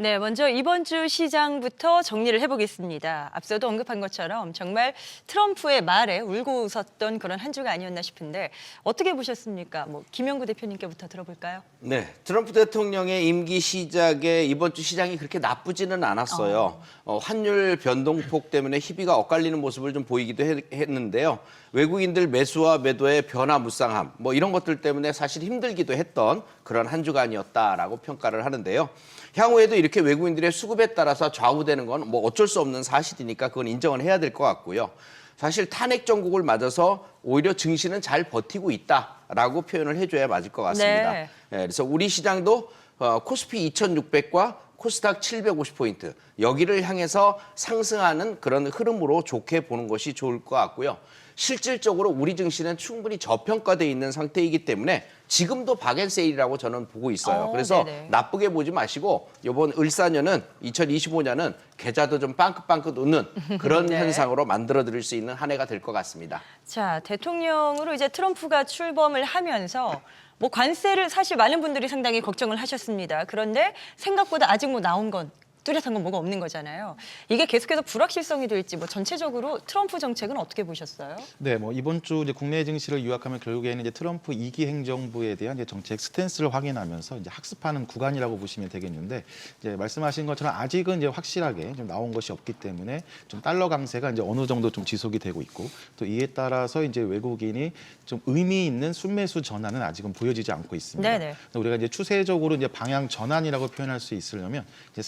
네, 먼저 이번 주 시장부터 정리를 해보겠습니다. 앞서도 언급한 것처럼 정말 트럼프의 말에 울고 웃었던 그런 한 주가 아니었나 싶은데 어떻게 보셨습니까? 뭐 김영구 대표님께부터 들어볼까요? 네, 트럼프 대통령의 임기 시작에 이번 주 시장이 그렇게 나쁘지는 않았어요. 어, 환율 변동폭 때문에 희비가 엇갈리는 모습을 좀 보이기도 했, 했는데요. 외국인들 매수와 매도의 변화무쌍함, 뭐 이런 것들 때문에 사실 힘들기도 했던 그런 한 주간이었다라고 평가를 하는데요. 향후에도 이렇게 외국인들의 수급에 따라서 좌우되는 건 뭐 어쩔 수 없는 사실이니까 그건 인정을 해야 될 것 같고요. 사실 탄핵 정국을 맞아서 오히려 증시는 잘 버티고 있다라고 표현을 해줘야 맞을 것 같습니다. 네. 예, 그래서 우리 시장도 어, 코스피 2,600과 코스닥 750포인트 여기를 향해서 상승하는 그런 흐름으로 좋게 보는 것이 좋을 것 같고요. 실질적으로 우리 증시는 충분히 저평가돼 있는 상태이기 때문에 지금도 박앤세일이라고 저는 보고 있어요. 어, 그래서 네네. 나쁘게 보지 마시고 이번 을사년은 2025년은 계좌도 좀 빵긋빵긋 웃는 그런 네. 현상으로 만들어 드릴 수 있는 한 해가 될 것 같습니다. 자, 대통령으로 이제 트럼프가 출범을 하면서 뭐 관세를 사실 많은 분들이 상당히 걱정을 하셨습니다. 그런데 생각보다 아직 뭐 나온 건 뚜렷한 건 뭐가 없는 거잖아요. 이게 계속해서 불확실성이 될지 뭐 전체적으로 트럼프 정책은 어떻게 보셨어요? 네, 뭐 이번 주 이제 국내 증시를 요약하면 결국에는 이제 트럼프 이기 행정부에 대한 이제 정책 스탠스를 확인하면서 이제 학습하는 구간이라고 보시면 되겠는데 이제 말씀하신 것처럼 아직은 이제 확실하게 좀 나온 것이 없기 때문에 좀 달러 강세가 이제 어느 정도 좀 지속이 되고 있고 또 이에 따라서 이제 외국인이 좀 의미 있는 순매수 전환은 아직은 보여지지 않고 있습니다. 네네. 그래서 우리가 이제 추세적으로 이제 방향 전환이라고 표현할 수 있으려면 이제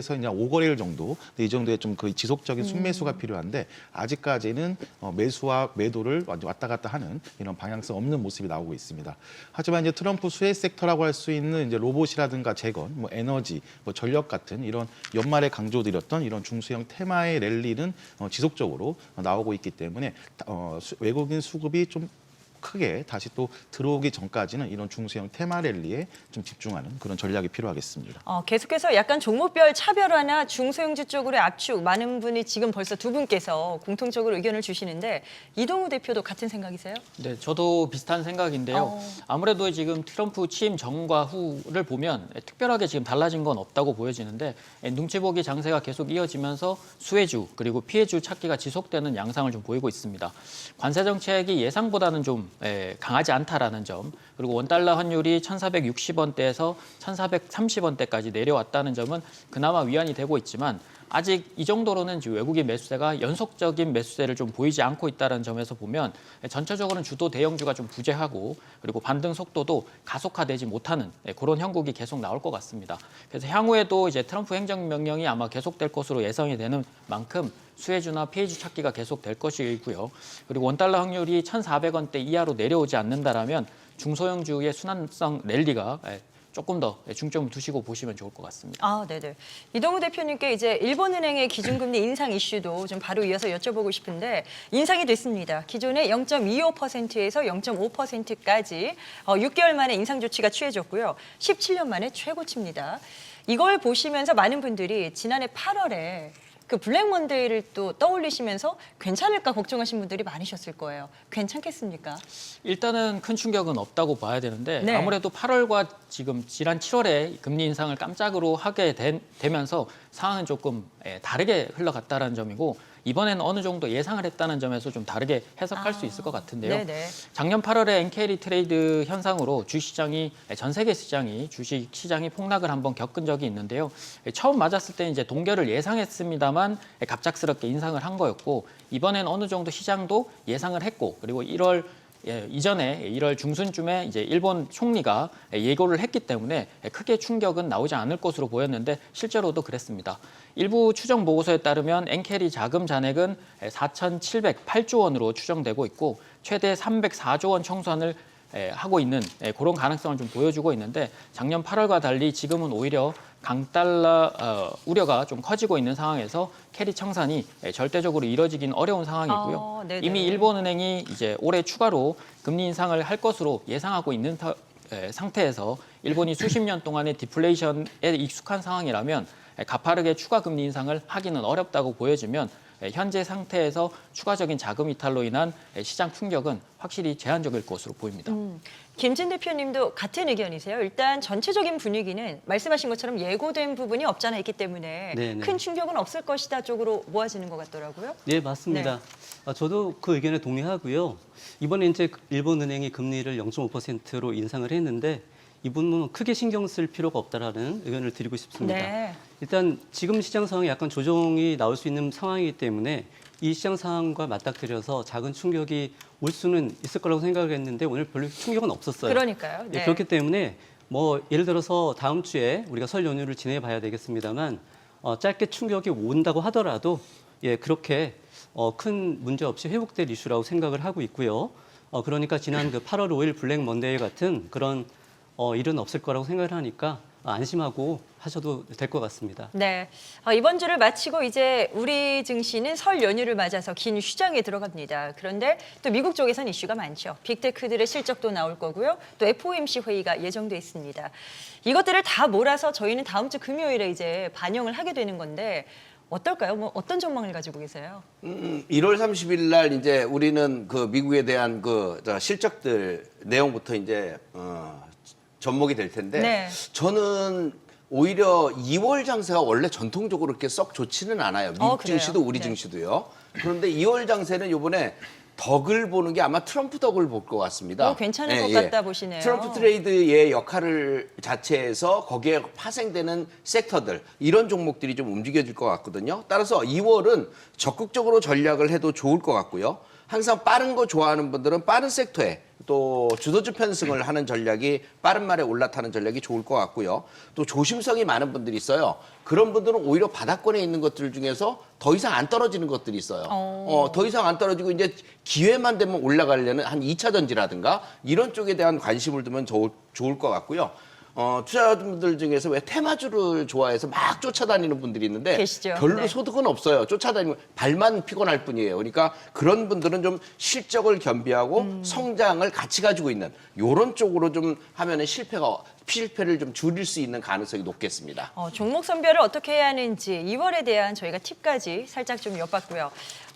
3거래일에서 이제 5거래일 정도 이 정도의 좀그 지속적인 순매수가 필요한데 아직까지는 어, 매수와 매도를 왔다 갔다 하는 이런 방향성 없는 모습이 나오고 있습니다. 하지만 이제 트럼프 수혜 섹터라고 할 수 있는 이제 로봇이라든가 재건, 뭐 에너지, 뭐 전력 같은 이런 연말에 강조드렸던 이런 중수형 테마의 랠리는 어, 지속적으로 나오고 있기 때문에 어, 수- 외국인 수급이 좀 크게 다시 또 들어오기 전까지는 이런 중소형 테마 랠리에 좀 집중하는 그런 전략이 필요하겠습니다. 어, 계속해서 약간 종목별 차별화나 중소형주 쪽으로의 압축 많은 분이 지금 벌써 두 분께서 공통적으로 의견을 주시는데 이동우 대표도 같은 생각이세요? 네, 저도 비슷한 생각인데요. 어. 아무래도 지금 트럼프 취임 전과 후를 보면 특별하게 지금 달라진 건 없다고 보여지는데 눈치 보기 장세가 계속 이어지면서 수혜주 그리고 피해주 찾기가 지속되는 양상을 좀 보이고 있습니다. 관세 정책이 예상보다는 좀 예, 강하지 않다라는 점. 그리고 원 달러 환율이 1,460원대에서 1,430원대까지 내려왔다는 점은 그나마 위안이 되고 있지만 아직 이 정도로는 외국인 매수세가 연속적인 매수세를 좀 보이지 않고 있다는 점에서 보면 전체적으로는 주도 대형주가 좀 부재하고 그리고 반등 속도도 가속화되지 못하는 예, 그런 형국이 계속 나올 것 같습니다. 그래서 향후에도 이제 트럼프 행정명령이 아마 계속될 것으로 예상이 되는 만큼 수혜주나 피해주 찾기가 계속될 것이고요. 그리고 원달러 확률이 1,400원대 이하로 내려오지 않는다라면 중소형주의 순환성 랠리가 예, 조금 더 중점을 두시고 보시면 좋을 것 같습니다. 아, 네네. 이동우 대표님께 이제 일본은행의 기준금리 인상 이슈도 좀 바로 이어서 여쭤보고 싶은데 인상이 됐습니다. 기존의 0.25%에서 0.5%까지 어, 6개월 만에 인상 조치가 취해졌고요. 17년 만에 최고치입니다. 이걸 보시면서 많은 분들이 지난해 8월에 그 블랙 먼데이를 또 떠올리시면서 괜찮을까 걱정하신 분들이 많으셨을 거예요. 괜찮겠습니까? 일단은 큰 충격은 없다고 봐야 되는데 네. 아무래도 8월과 지금 지난 7월에 금리 인상을 깜짝으로 하게 된- 되면서 상황은 조금 예, 다르게 흘러갔다는 점이고 이번에는 어느 정도 예상을 했다는 점에서 좀 다르게 해석할 수 있을 것 같은데요. 네네. 작년 8월에 엔케리 트레이드 현상으로 주시장이 전 세계 시장이 주식 시장이 폭락을 한번 겪은 적이 있는데요. 처음 맞았을 때는 이제 동결을 예상했습니다만 갑작스럽게 인상을 한 거였고 이번엔 어느 정도 시장도 예상을 했고 그리고 1월 예, 이전에 1월 중순쯤에 이제 일본 총리가 예고를 했기 때문에 크게 충격은 나오지 않을 것으로 보였는데 실제로도 그랬습니다. 일부 추정 보고서에 따르면 엔캐리 자금 잔액은 4,708조 원으로 추정되고 있고 최대 304조 원 청산을 에, 하고 있는 에, 그런 가능성을 좀 보여주고 있는데 작년 8월과 달리 지금은 오히려 강달러 어, 우려가 좀 커지고 있는 상황에서 캐리 청산이 에, 절대적으로 이뤄지긴 어려운 상황이고요. 아. 이미 일본은행이 이제 올해 추가로 금리 인상을 할 것으로 예상하고 있는 타- 에, 상태에서 일본이 수십 년 동안의 디플레이션에 익숙한 상황이라면 에, 가파르게 추가 금리 인상을 하기는 어렵다고 보여지면 예, 현재 상태에서 추가적인 자금 이탈로 인한 예, 시장 충격은 확실히 제한적일 것으로 보입니다. 김진 대표님도 같은 의견이세요. 일단 전체적인 분위기는 말씀하신 것처럼 예고된 부분이 없잖아 있기 때문에 네, 네. 큰 충격은 없을 것이다 쪽으로 모아지는 것 같더라고요. 네, 맞습니다. 아, 저도 그 의견에 동의하고요. 이번에 이제 일본은행이 금리를 0.5%로 인상을 했는데 이 부분은 크게 신경 쓸 필요가 없다라는 의견을 드리고 싶습니다. 네. 일단 지금 시장 상황이 약간 조정이 나올 수 있는 상황이기 때문에 이 시장 상황과 맞닥뜨려서 작은 충격이 올 수는 있을 거라고 생각을 했는데 오늘 별로 충격은 없었어요. 그러니까요. 예, 네. 그렇기 때문에 뭐 예를 들어서 다음 주에 우리가 설 연휴를 지내 봐야 되겠습니다만 어, 짧게 충격이 온다고 하더라도 예 그렇게 어, 큰 문제 없이 회복될 이슈라고 생각을 하고 있고요. 어, 그러니까 지난 그 8월 5일 블랙 먼데이 같은 그런 어, 일은 없을 거라고 생각을 하니까 안심하고 하셔도 될 것 같습니다. 네. 어, 이번 주를 마치고 이제 우리 증시는 설 연휴를 맞아서 긴 휴장에 들어갑니다. 그런데 또 미국 쪽에선 이슈가 많죠. 빅테크들의 실적도 나올 거고요. 또 FOMC 회의가 예정돼 있습니다. 이것들을 다 몰아서 저희는 다음 주 금요일에 이제 반영을 하게 되는 건데 어떨까요? 뭐 어떤 전망을 가지고 계세요? 음, 1월 30일 날 이제 우리는 그 미국에 대한 그저 실적들 내용부터 이제 어, 접목이 될 텐데 네. 저는 오히려 2월 장세가 원래 전통적으로 그렇게 썩 좋지는 않아요. 미국 어, 그래요? 증시도 우리 네. 증시도요. 그런데 2월 장세는 이번에 덕을 보는 게 아마 트럼프 덕을 볼 것 같습니다. 어, 괜찮을 것 같다 보시네요. 트럼프 트레이드의 역할을 자체에서 거기에 파생되는 섹터들 이런 종목들이 좀 움직여질 것 같거든요. 따라서 2월은 적극적으로 전략을 해도 좋을 것 같고요. 항상 빠른 거 좋아하는 분들은 빠른 섹터에 또 주도주 편승을 하는 전략이 빠른 말에 올라타는 전략이 좋을 것 같고요. 또 조심성이 많은 분들이 있어요. 그런 분들은 오히려 바닥권에 있는 것들 중에서 더 이상 안 떨어지는 것들이 있어요. 어. 어, 더 이상 안 떨어지고 이제 기회만 되면 올라가려는 한 2차 전지라든가 이런 쪽에 대한 관심을 두면 좋을, 좋을 것 같고요. 어, 투자자분들 중에서 왜 테마주를 좋아해서 막 쫓아다니는 분들이 있는데 계시죠. 별로 네. 소득은 없어요. 쫓아다니면 발만 피곤할 뿐이에요. 그러니까 그런 분들은 좀 실적을 겸비하고 음. 성장을 같이 가지고 있는 요런 쪽으로 좀 하면은 실패가 실패를 좀 줄일 수 있는 가능성이 높겠습니다. 어, 종목 선별을 어떻게 해야 하는지 2월에 대한 저희가 팁까지 살짝 좀 엿봤고요.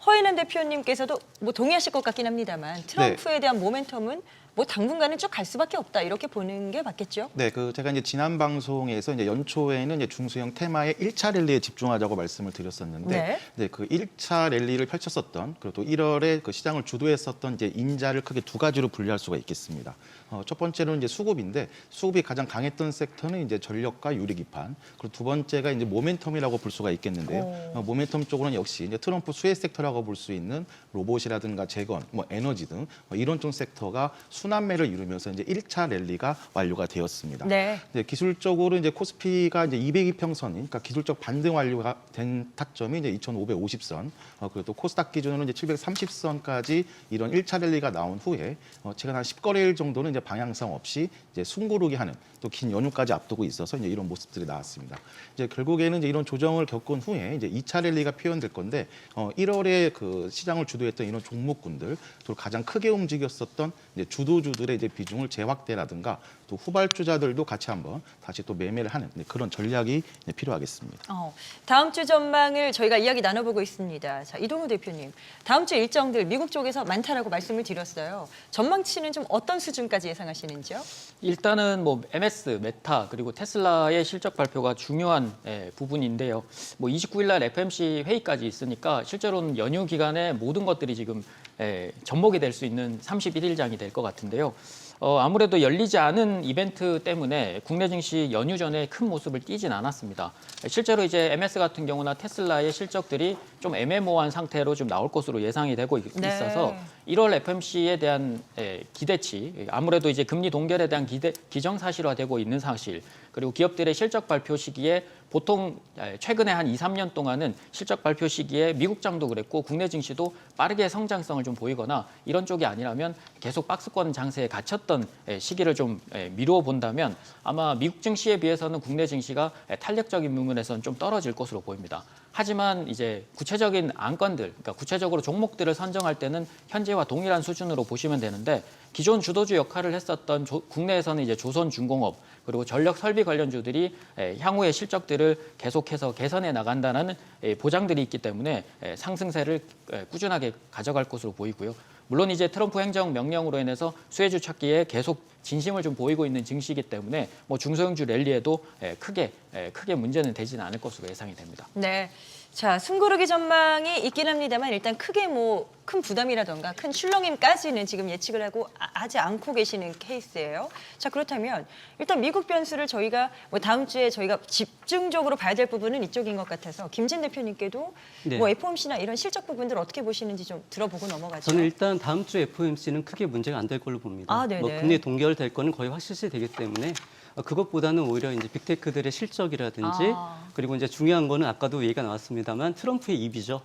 허인한 대표님께서도 뭐 동의하실 것 같긴 합니다만 트럼프에 대한 모멘텀은 뭐 당분간은 쭉 갈 수밖에 없다 이렇게 보는 게 맞겠죠? 네, 그 제가 이제 지난 방송에서 이제 연초에는 이제 중소형 테마의 1차 랠리에 집중하자고 말씀을 드렸었는데, 네. 네, 그 1차 랠리를 펼쳤었던 그리고 또 1월에 그 시장을 주도했었던 이제 인자를 크게 두 가지로 분류할 수가 있겠습니다. 어, 첫 번째로는 이제 수급인데 수급이 가장 강했던 섹터는 이제 전력과 유리 기판, 그리고 두 번째가 이제 모멘텀이라고 볼 수가 있겠는데요. 오. 어, 모멘텀 쪽으로는 역시 이제 트럼프 수혜 섹터라고 볼 수 있는 로봇이라든가 재건, 뭐 에너지 등 뭐 이런 쪽 섹터가 순환매를 이루면서 이제 1차 랠리가 완료가 되었습니다. 네. 이제 기술적으로 이제 코스피가 이제 202평선이 그러니까 기술적 반등 완료가 된 타점이 이제 2,550선, 어, 그리고 또 코스닥 기준으로 이제 730선까지 이런 1차 랠리가 나온 후에 어, 최근 한 10거래일 정도는 이제 방향성 없이 이제 숨고르기 하는 또 긴 연휴까지 앞두고 있어서 이제 이런 모습들이 나왔습니다. 이제 결국에는 이제 이런 조정을 겪은 후에 이제 2차 랠리가 표현될 건데 어, 1월에 그 시장을 주도했던 이런 종목군들 또 가장 크게 움직였었던 이제 주도 주들의 이제 비중을 재확대라든가 또 후발주자들도 같이 한번 다시 또 매매를 하는 네, 그런 전략이 필요하겠습니다. 어, 다음 주 전망을 저희가 이야기 나눠보고 있습니다. 자, 이동우 대표님, 다음 주 일정들 미국 쪽에서 많다라고 말씀을 드렸어요. 전망치는 좀 어떤 수준까지 예상하시는지요? 일단은 뭐 MS, 메타 그리고 테슬라의 실적 발표가 중요한 예, 부분인데요. 뭐 29일 날 FMC 회의까지 있으니까 실제로는 연휴 기간에 모든 것들이 지금 예, 접목이 될 수 있는 31일장이 될 것 같은데요. 어, 아무래도 열리지 않은 이벤트 때문에 국내 증시 연휴 전에 큰 모습을 띄진 않았습니다. 실제로 이제 MS 같은 경우나 테슬라의 실적들이 좀 애매모호한 상태로 좀 나올 것으로 예상이 되고 있- 네. 있어서 1월 FMC에 대한 에, 기대치, 아무래도 이제 금리 동결에 대한 기대, 기정사실화되고 있는 사실, 그리고 기업들의 실적 발표 시기에 보통 에, 최근에 한 2, 3년 동안은 실적 발표 시기에 미국장도 그랬고 국내 증시도 빠르게 성장성을 좀 보이거나 이런 쪽이 아니라면 계속 박스권 장세에 갇혔던 에, 시기를 좀 에, 미루어 본다면 아마 미국 증시에 비해서는 국내 증시가 에, 탄력적인 부분에서는 좀 떨어질 것으로 보입니다. 하지만 이제 구체적인 안건들, 그러니까 구체적으로 종목들을 선정할 때는 현재와 동일한 수준으로 보시면 되는데 기존 주도주 역할을 했었던 조- 국내에서는 이제 조선중공업 그리고 전력 설비 관련주들이 에, 향후의 실적들을 계속해서 개선해 나간다는 에, 보장들이 있기 때문에 에, 상승세를 에, 꾸준하게 가져갈 것으로 보이고요. 물론 이제 트럼프 행정 명령으로 인해서 수혜주 찾기에 계속 진심을 좀 보이고 있는 증시이기 때문에 뭐 중소형주 랠리에도 에, 크게 에, 크게 문제는 되지는 않을 것으로 예상이 됩니다. 네. 자, 숨고르기 전망이 있긴 합니다만 일단 크게 뭐 큰 부담이라던가 큰 출렁임까지는 지금 예측을 하고 아- 하지 않고 계시는 케이스예요. 자, 그렇다면 일단 미국 변수를 저희가 뭐 다음 주에 저희가 집중적으로 봐야 될 부분은 이쪽인 것 같아서 김진 대표님께도 네. 뭐 FOMC나 이런 실적 부분들 어떻게 보시는지 좀 들어보고 넘어가죠. 저는 일단 다음 주 FOMC는 크게 문제가 안 될 걸로 봅니다. 아, 네네. 뭐 금리 동결될 거는 거의 확실시 되기 때문에 어, 그것보다는 오히려 이제 빅테크들의 실적이라든지 아. 그리고 이제 중요한 거는 아까도 얘기가 나왔습니다만 트럼프의 입이죠.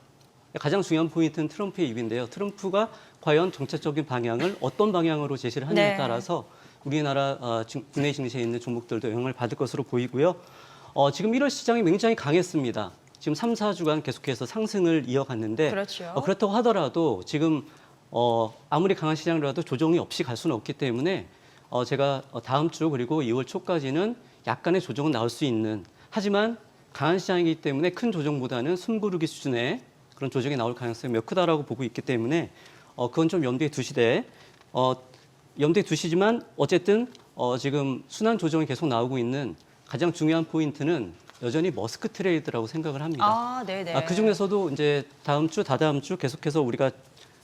가장 중요한 포인트는 트럼프의 입인데요. 트럼프가 과연 정책적인 방향을 어떤 방향으로 제시를 하느냐에 네. 따라서 우리나라 어, 증- 국내 증시에 있는 종목들도 영향을 받을 것으로 보이고요. 어, 지금 1월 시장이 굉장히 강했습니다. 지금 3, 4주간 계속해서 상승을 이어갔는데 그렇죠. 어, 그렇다고 하더라도 지금 어, 아무리 강한 시장이라도 조정이 없이 갈 수는 없기 때문에 어, 제가 어, 다음 주 그리고 2월 초까지는 약간의 조정은 나올 수 있는 하지만 강한 시장이기 때문에 큰 조정보다는 숨고르기 수준의 그런 조정이 나올 가능성이 몇 크다라고 보고 있기 때문에 어, 그건 좀 염두에 두시되 어, 염두에 두시지만 어쨌든 어, 지금 순환 조정이 계속 나오고 있는 가장 중요한 포인트는 여전히 머스크 트레이드라고 생각을 합니다. 아, 네, 네. 아, 그 중에서도 이제 다음 주, 다다음 주 계속해서 우리가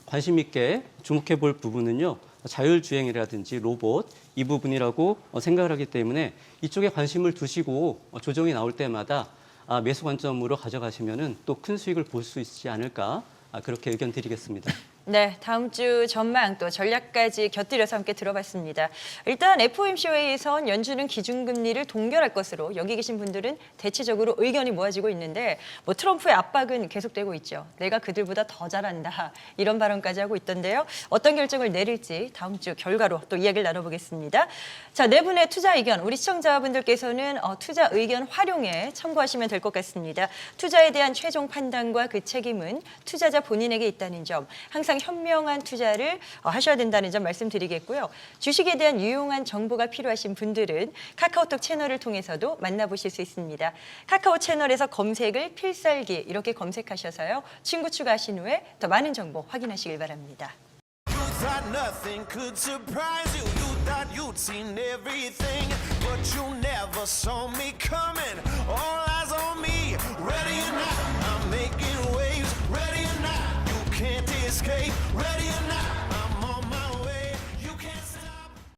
관심 있게 주목해 볼 부분은요. 자율주행이라든지 로봇 이 부분이라고 어, 생각을 하기 때문에 이쪽에 관심을 두시고 어, 조정이 나올 때마다 아, 매수 관점으로 가져가시면은 또큰 수익을 볼 수 있지 않을까 아, 그렇게 의견 드리겠습니다. 네, 다음 주 전망 또 전략까지 곁들여서 함께 들어봤습니다. 일단 FOMC 회의에선 연준은 기준금리를 동결할 것으로 여기 계신 분들은 대체적으로 의견이 모아지고 있는데 뭐 트럼프의 압박은 계속되고 있죠. 내가 그들보다 더 잘한다 이런 발언까지 하고 있던데요. 어떤 결정을 내릴지 다음 주 결과로 또 이야기를 나눠보겠습니다. 자, 네 분의 투자 의견 우리 시청자분들께서는 어, 투자 의견 활용에 참고하시면 될 것 같습니다. 투자에 대한 최종 판단과 그 책임은 투자자 본인에게 있다는 점 항상 항상 현명한 투자를 하셔야 된다는 점 말씀드리겠고요. 주식에 대한 유용한 정보가 필요하신 분들은 카카오톡 채널을 통해서도 만나보실 수 있습니다. 카카오 채널에서 검색을 필살기 이렇게 검색하셔서요. 친구 추가하신 후에 더 많은 정보 확인하시길 바랍니다. thought nothing could surprise you. You thought you'd seen everything, but you never saw me coming. All eyes on me, ready or not, I'm making. escape. Ready or not.